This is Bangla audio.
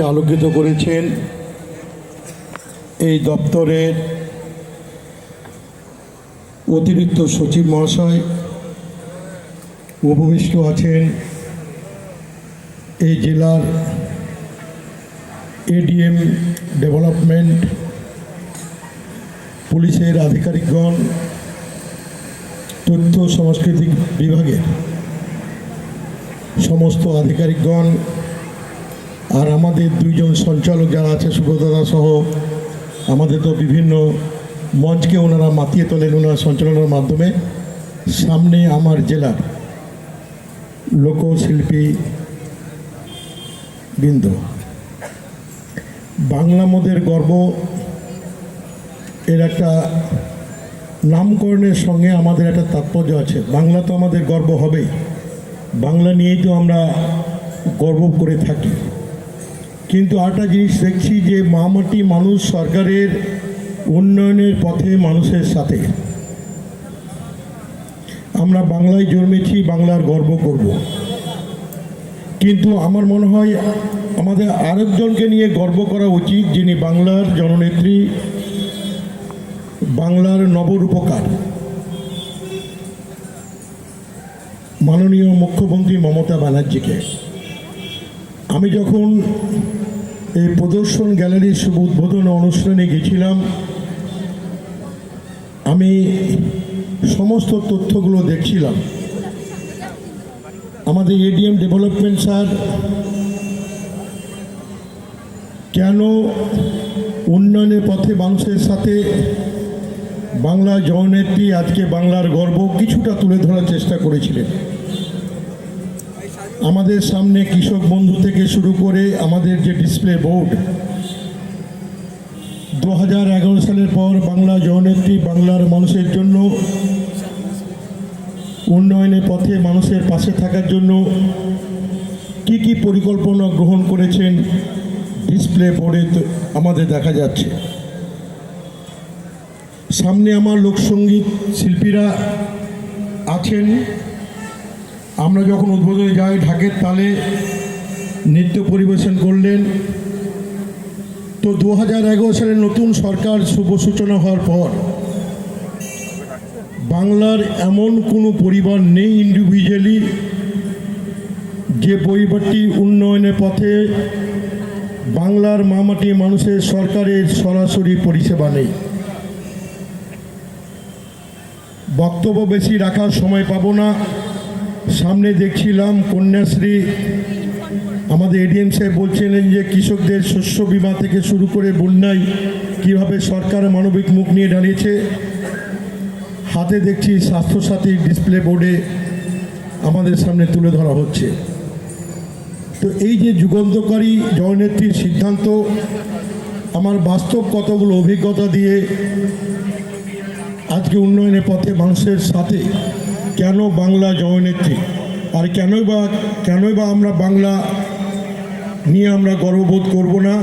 আলোকিত করেছেন এই দপ্তরের অতিরিক্ত সচিব মহাশয়, উপবিষ্ট আছেন এই জেলার এডিএম ডেভেলপমেন্ট পুলিশের আধিকারিকগণ, তথ্য সাংস্কৃতিক বিভাগের সমস্ত আধিকারিকগণ আর আমাদের দুইজন সঞ্চালক যারা আছে, সুব্রতদা সহ আমাদের তো বিভিন্ন মঞ্চকে ওনারা মাতিয়ে তোলেন, ওনার সঞ্চালনার মাধ্যমে। সামনে আমার জেলার লোকশিল্পী বৃন্দ। বাংলা মোদের গর্ব এর একটা নামকরণের সঙ্গে আমাদের একটা তাৎপর্য আছে। বাংলা তো আমাদের গর্ব হবেই। বাংলা নিয়েই তো আমরা গর্ব করে থাকি। কিন্তু আরেকটা জিনিস দেখছি যে মামাটি মানুষ সরকারের উন্নয়নের পথে মানুষের সাথে। আমরা বাংলায় জন্মেছি, বাংলার গর্ব করব। কিন্তু আমার মনে হয় আমাদের আরেকজনকে নিয়ে গর্ব করা উচিত, যিনি বাংলার জননেত্রী, বাংলার নবরূপকার। মাননীয় মুখ্যমন্ত্রী মমতা ব্যানার্জিকে। আমি যখন এই প্রদর্শন গ্যালারির শুভ উদ্বোধন অনুষ্ঠানে গেছিলাম, আমি সমস্ত তথ্যগুলো দেখছিলাম। আমাদের এডিএম ডেভেলপমেন্ট স্যার কেন উন্নয়নের পথে মানুষের সাথে বাংলা জননেত্রী, আজকে বাংলার গর্ব, কিছুটা তুলে ধরার চেষ্টা করেছিলেন। আমাদের সামনে কৃষক বন্ধু থেকে শুরু করে আমাদের যে ডিসপ্লে বোর্ড, দু হাজার এগারো সালের পর বাংলা জননেত্রী বাংলার মানুষের জন্য উন্নয়নের পথে মানুষের পাশে থাকার জন্য কি কি পরিকল্পনা গ্রহণ করেছেন ডিসপ্লে বোর্ডে আমাদের দেখা যাচ্ছে। সামনে আমার লোকসঙ্গীত শিল্পীরা আছেন। আমরা যখন উদ্বোধনে যাই, ঢাকের তালে নৃত্য পরিবেশন করলেন। তো দু হাজার এগারো সালে নতুন সরকার শুভ সূচনা হওয়ার পর বাংলার এমন কোনো পরিবার নেই ইন্ডিভিজুয়ালি যে পরিবারটি উন্নয়নের পথে বাংলার মামাটি মানুষের সরকারের সরাসরি পরিষেবা নেই। বক্তব্য বেশি রাখার সময় পাবো না। সামনে দেখছিলাম কন্যাশ্রী। আমাদের এডিএম সাহেব বলছিলেন যে, কৃষকদের শস্য বিমা থেকে শুরু করে বন্যায় কীভাবে সরকার মানবিক মুখ নিয়ে দাঁড়িয়েছে, হাতে দেখছি স্বাস্থ্যসাথী ডিসপ্লে বোর্ডে আমাদের সামনে তুলে ধরা হচ্ছে। তো এই যে যুগান্তকারী জননেত্রীর সিদ্ধান্ত, আমার বাস্তব কতগুলো অভিজ্ঞতা দিয়ে আজকে উন্নয়নের পথে মানুষের সাথে কেন বাংলা জননেত্রী? আর কেনই বা কেনই বা আমরা বাংলা নিয়ে আমরা গর্ববোধ করব না?